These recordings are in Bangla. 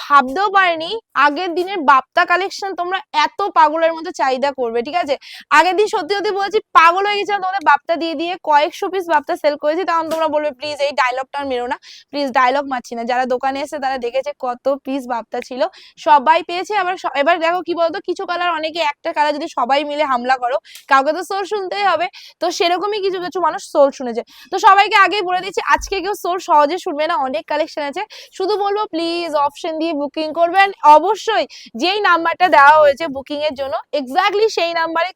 ভাবতেও পারিনি। আগের দিনের বাপ্তা কালেকশন তোমরা এত পাগলের মতো চাহিদা করবে, ঠিক আছে? আগের দিন সত্যি সত্যি বলছি, পাগল হয়ে গেছিলাম, তোমাদের বাপ্তা দিয়ে দিয়ে কয়েকশো পিস বাপ্তা সেল করেছি, তখন তোমরা বলবে প্লিজ এই ডায়লগটা মেরো না প্লিজ ডায়লগ মারছি না। যারা দোকানে এসে তারা দেখেছে কত পিস বাপ্তা ছিল, সবাই পেয়েছে। আবার এবার দেখো কি বলতো, কিছু কালার অনেকে, একটা কালার যদি সবাই মিলে হামলা করো, কাউকে তো সোর শুনতেই হবে। তো সেরকমই কিছু কিছু মানুষ সোর শুনেছে। তো সবাইকে আগেই বলে দিচ্ছি, আজকে কেউ সোর সহজে শুনবে না, অনেক কালেকশন আছে। শুধু বলব প্লিজ অপশন দিয়ে বুকিং করবেন। অবশ্যই যেই নাম্বারটা দেওয়া হয়েছে বুকিং এর জন্য এক্স্যাক্টলি সেই নাম্বারে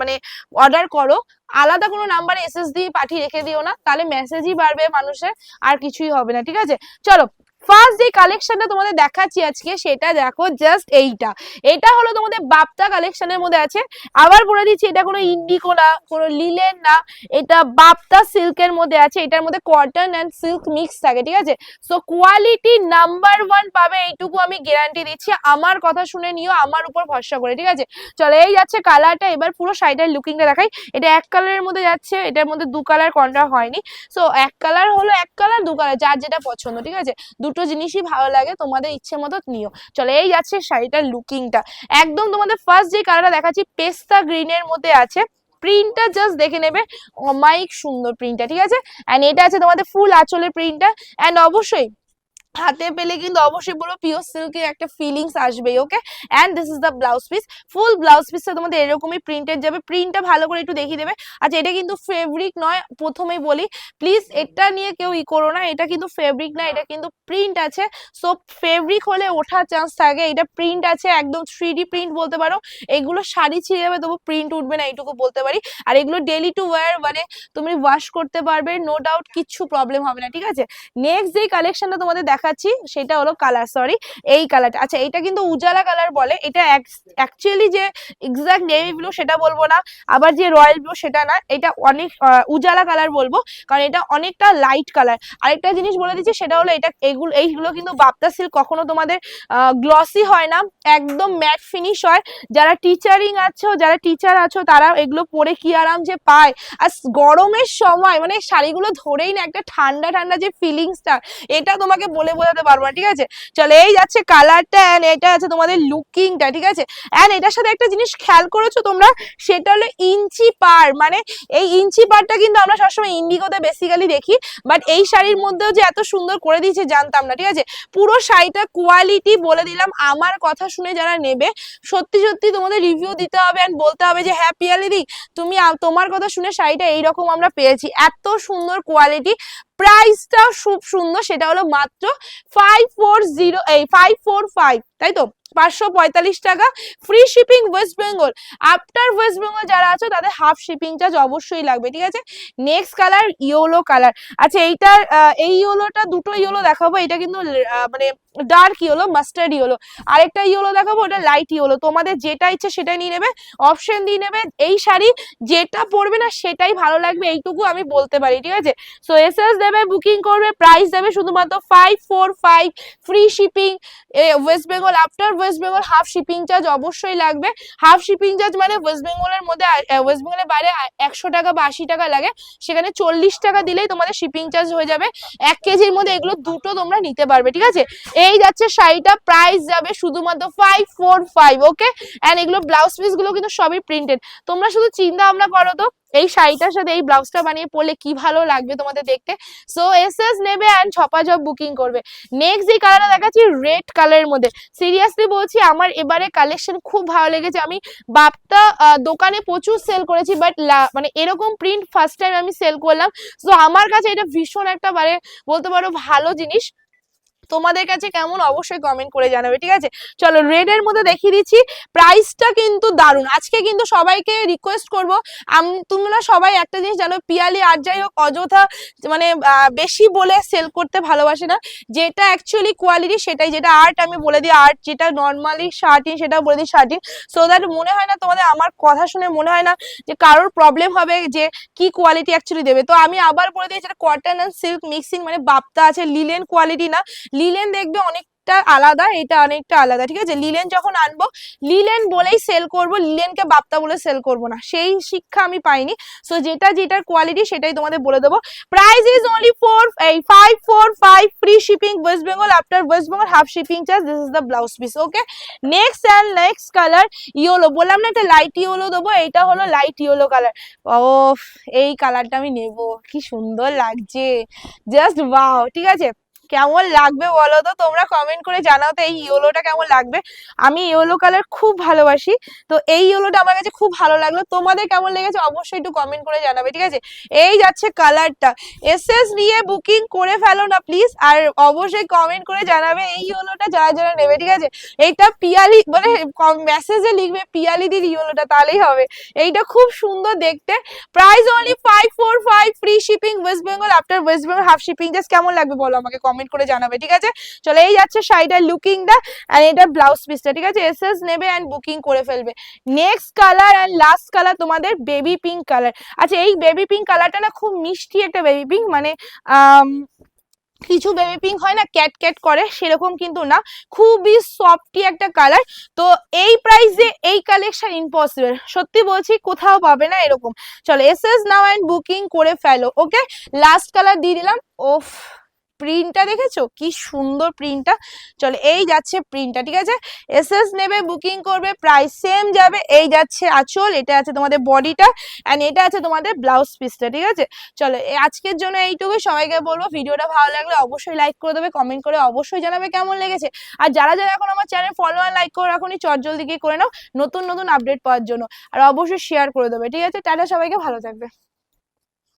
মানে অর্ডার করো। আলাদা কোনো নাম্বারে এসএস দিয়ে পাঠিয়ে রেখে দিও না, তাহলে মেসেজই বাড়বে মানুষের, আর কিছুই হবে না, ঠিক আছে? চলো ফার্স্ট যে কালেকশনটা তোমাদের দেখাচ্ছি আজকে, সেটা দেখো জাস্ট এইটা। এটা হলো তোমাদের বাপ্তা কালেকশনের মধ্যে আছে। আবার বলে দিচ্ছি, এটা কোনো ইন্ডিকো না, কোনো লিলেন না, এটা বাপ্তা সিল্কের মধ্যে আছে। এটার মধ্যে কটন অ্যান্ড সিল্ক মিক্স থাকে, ঠিক আছে? সো কোয়ালিটি নাম্বার ওয়ান পাবে, এইটুকু আমি গ্যারান্টি দিচ্ছি। আমার কথা শুনে নিও, আমার উপর ভরসা করে, ঠিক আছে? চলো, এই যাচ্ছে কালারটা এবার পুরো শাড়িটার লুকিংটা দেখাই। এটা এক কালারের মধ্যে যাচ্ছে, এটার মধ্যে দু কালার কোনটা হয়নি। সো এক কালার হলো এক কালার দু কালার যার যেটা পছন্দ, ঠিক আছে? দুটো জিনিসই ভালো লাগে, তোমাদের ইচ্ছে মতো নিও। চলো, এই যাচ্ছে শাড়িটার লুকিংটা একদম তোমাদের ফার্স্ট যে কালারটা দেখাচ্ছি, পেস্তা গ্রিনের মধ্যে আছে। প্রিন্টটা জাস্ট দেখে নেবে। অমাইক সুন্দর প্রিন্টটা ঠিক আছে? অ্যান্ড এটা আছে তোমাদের ফুল আঁচলের প্রিন্টটা অ্যান্ড অবশ্যই হাতে পেলে কিন্তু অবশ্যই বলো পিওর সিল্কের একটা ফিলিংস আসবে okay and this is the blouse piece full blouse পিসটা তোমাদের এরকমই প্রিন্টেড যাবে। প্রিন্টটা ভালো করে একটু দেখিয়ে দেবে। আচ্ছা এটা কিন্তু ফেব্রিক নয়, প্রথমেই বলি। প্লিজ এটা নিয়ে কেউ ই করো না। এটা কিন্তু ফেব্রিক না, এটা কিন্তু প্রিন্ট আছে। সো ফেব্রিক হলে ওঠার চান্স থাকে। এটা প্রিন্ট আছে, একদম থ্রি প্রিন্ট বলতে পারো। এগুলো শাড়ি ছিঁড়ে যাবে, তবু প্রিন্ট উঠবে না, এইটুকু বলতে পারি। আর এগুলো ডেলি টু ওয়ার মানে তুমি ওয়াশ করতে পারবে নো ডাউট কিচ্ছু প্রবলেম হবে না, ঠিক আছে? নেক্সট যে কালেকশনটা তোমাদের দেখাচ্ছি, সেটা হলো কালার সরি এই কালারটা আচ্ছা এটা কিন্তু উজালা কালার বলে, এটা অ্যাকচুয়ালি যে এক্সাক্ট নেভি ব্লু সেটা বলব না, আবার যে রয়্যাল ব্লু সেটা না, এটা অনেক উজালা কালার বলব, কারণ এটা অনেকটা লাইট কালার আরেকটা জিনিস বলে দিচ্ছি, সেটা হলো এটা, এগুলো, এইগুলো কিন্তু বাপ্তা সিল্ক কখনো তোমাদের গ্লসি হয় না, একদম ম্যাট ফিনিশ হয়। যারা টিচারিং আছো, যারা টিচার আছো, তারা এগুলো পরে কি আরাম যে পায়। আর গরমের সময় মানে শাড়িগুলো ধরেই না, একটা ঠান্ডা ঠান্ডা যে ফিলিংসটা এটা তোমাকে বলে বোঝাতে পারব না, ঠিক আছে? চলো, এই যাচ্ছে কালারটা অ্যান্ড এটা আছে তোমাদের লুকিংটা ঠিক আছে? অ্যান্ড এটার সাথে একটা জিনিস খেয়াল করেছ তোমরা? সেটা হলো ইঞ্চি পার মানে এই ইঞ্চি পারটা কিন্তু আমরা সবসময় ইন্ডিগোতে বেসিক্যালি দেখি বাট এই শাড়ির মধ্যেও যে এত সুন্দর করে দিয়েছে জানতাম না, ঠিক আছে? পুরো শাড়িটা কোয়ালিটি বলে দিলাম, আমার কথা শুনে যারা নেবে, সত্যি সত্যি তোমাদের রিভিউ দিতে হবে অ্যান্ড বলতে হবে যে হ্যাঁ পিয়ালিদি তুমি তোমার কথা শুনে শাড়িটা এইরকম আমরা পেয়েছি, এত সুন্দর কোয়ালিটি প্রাইসটাও খুব সুন্দর, সেটা হলো মাত্র ফাইভ ফোর জিরো এই ফাইভ ফোর ফাইভ তাই তো? পাঁচশো পঁয়তাল্লিশ টাকা free shipping West Bengal after West Bengal যারা আছে, তাদের হাফ অবশ্যই লাগবে, ঠিক আছে? নেক্সট কালার ইয়োলো কালার আচ্ছা এইটার এই ইয়োলোটা দুটো দেখাবো, এটা কিন্তু মানে ডার্ক ইয়েলো, মাস্টার্ড ইয়েলো। আরেকটা ইয়েলো দেখাবো, ওটা লাইট ইয়েলো। তোমাদের যেটা ইচ্ছে সেটাই নিয়ে নেবে, অপশন দিয়ে নেবে। এই শাড়ি যেটা পরবে না সেটাই ভালো লাগবে, এইটুকু আমি বলতে পারি, ঠিক আছে? সো এস এস দেবে বুকিং করবে প্রাইস দেবে শুধুমাত্র five four five free shipping West Bengal after West Bengal half shipping charge অবশ্যই লাগবে। হাফ শিপিং চার্জ মানে ওয়েস্ট বেঙ্গলের মধ্যে ওয়েস্ট বেঙ্গলের বাইরে একশো টাকা বা আশি টাকা লাগে। সেখানে চল্লিশ টাকা দিলেই তোমাদের শিপিং চার্জ হয়ে যাবে। এক কেজির মধ্যে এগুলো দুটো তোমরা নিতে পারবে, ঠিক আছে? এই যাচ্ছে শাড়িটা প্রাইস যাবে শুধুমাত্র five four five okay and এগুলো ব্লাউজ পিসগুলো কিন্তু সবই প্রিন্টেড তোমরা শুধু চিন্তা ভাবনা করো তো এই শাড়িটার সাথে এই ব্লাউজটা বানিয়ে পরলে কি ভালো লাগবে তোমাদের দেখতে? সো এস এস নেবে অ্যান্ড ছপাঝপ বুকিং করবে। নেক্সট যে কালারটা দেখাচ্ছি রেড কালারের মধ্যে। সিরিয়াসলি বলছি আমার এবারে কালেকশন খুব ভালো লেগেছে। আমি আহ, দোকানে প্রচুর সেল করেছি বাট মানে এরকম প্রিন্ট ফার্স্ট টাইম আমি সেল করলাম। সো আমার কাছে এটা ভীষণ একটা মানে বলতে পারো ভালো জিনিস। তোমাদের কাছে কেমন? অবশ্যই কমেন্ট করে জানাবে, ঠিক আছে? চলো রেড এর মধ্যে দেখিয়ে দিচ্ছি প্রাইসটা কিন্তু দারুণ। আজকে কিন্তু সবাইকে রিকোয়েস্ট করব। তোমরা সবাই একটা জিনিস জানো, পিয়ালি আর যাই হোক, অযথা মানে বেশি বলে সেল করতে ভালোবাসে না। যেটা অ্যাকচুয়ালি কোয়ালিটি সেটাই। যেটা আর্ট আমি বলে দিই আর্ট যেটা নর্মালি শার্টিন সেটাও বলে দিই শার্টিন সো দ্যাট মনে হয় না তোমাদের, আমার কথা শুনে মনে হয় না যে কারোর প্রবলেম হবে যে কি কোয়ালিটি অ্যাকচুয়ালি দেবে। তো আমি আবার বলে দিই, যেটা কটন অ্যান্ড সিল্ক মিক্সিং মানে বাপ্তা আছে লিলেন কোয়ালিটি না। লিলেন দেখবে অনেক অনেকটা আলাদা, এটা অনেকটা আলাদা, ঠিক আছে? লিলেন যখন আনব, লিলেন বলেই সেল করব, লিলেনকে বাপ্তা বলে সেল করব না। সেই শিক্ষা আমি পাইনি। সো যেটা যেটার কোয়ালিটি সেটাই তোমাদের বলে দেবো। প্রাইস ইজ অনলি ফোর এই five four five free shipping West Bengal after West Bengal half shipping charge this is the blouse piece okay next and next colour yellow বললাম না একটা লাইট ইয়েলো দেবো, এটা হলো লাইট ইয়েলো কালার ও এই কালারটা আমি নেব, কি সুন্দর লাগছে। জাস্ট ওয়াও ঠিক আছে? কেমন লাগবে বলো তো? তোমরা কমেন্ট করে জানাও তো এই ইয়েলোটা কেমন লাগবে? আমি ইয়েলো কালার খুব ভালোবাসি। তো এই ইয়েলোটা আমার কাছে খুব ভালো লাগল। তোমাদের কেমন লেগেছে অবশ্যই একটু কমেন্ট করে জানাবে, ঠিক আছে? এই যাচ্ছে কালারটা এসএস নিয়ে বুকিং করে ফেলো না প্লিজ আর অবশ্যই কমেন্ট করে জানাবে এই ইয়েলোটা যারা যারা নেবে, ঠিক আছে? এইটা পিয়ালি মানে মেসেজে লিখবে পিয়ালিদির ইয়েলোটা, তাহলেই হবে। এইটা খুব সুন্দর দেখতে। Price only five four five free shipping West Bengal after West Bengal half shipping just কেমন লাগবে বলো আমাকে কমেন্ট করে জানাবে, ঠিক আছে? চলো এই যাচ্ছে শাড়িটার লুকিংটা অ্যান্ড এটা ব্লাউজ পিসটা ঠিক আছে? এসএস নেবে অ্যান্ড বুকিং করে ফেলবে। Next colour and last colour তোমাদের বেবি পিঙ্ক কালার আচ্ছা এই বেবি পিঙ্ক কালারটা না খুব মিষ্টি একটা বেবি পিঙ্ক মানে কিছু বেবি পিঙ্ক হয় না ক্যাট ক্যাট করে, সেরকম কিন্তু না। খুবই সফটি একটা কালার তো এই প্রাইসে এই কালেকশন ইম্পসিবল সত্যি বলছি, কোথাও পাবে না এরকম। চলো এসএস নাও অ্যান্ড বুকিং করে ফেলো ওকে লাস্ট কালার দিয়ে দিলাম, ওফ। প্রিন্টটা দেখেছ? কি সুন্দর প্রিন্টটা চলো, এই যাচ্ছে প্রিন্টটা ঠিক আছে? এসএস নেবে বুকিং করবে প্রাইস সেম যাবে, এই যাচ্ছে আঁচল, এটা আছে তোমাদের বডিটা অ্যান্ড এটা আছে তোমাদের ব্লাউজ পিসটা ঠিক আছে? চলো আজকের জন্য এইটুকুই, সবাইকে বলব, ভিডিওটা ভালো লাগলে অবশ্যই লাইক করে দেবে কমেন্ট করে অবশ্যই জানাবে কেমন লেগেছে। আর যারা যারা এখন আমার চ্যানেল ফলো আর লাইক করে রাখুনি, চট গিয়ে করে নাও, নতুন নতুন আপডেট পাওয়ার জন্য। আর অবশ্যই শেয়ার করে দেবে, ঠিক আছে? টাটা, সবাইকে, ভালো থাকবে।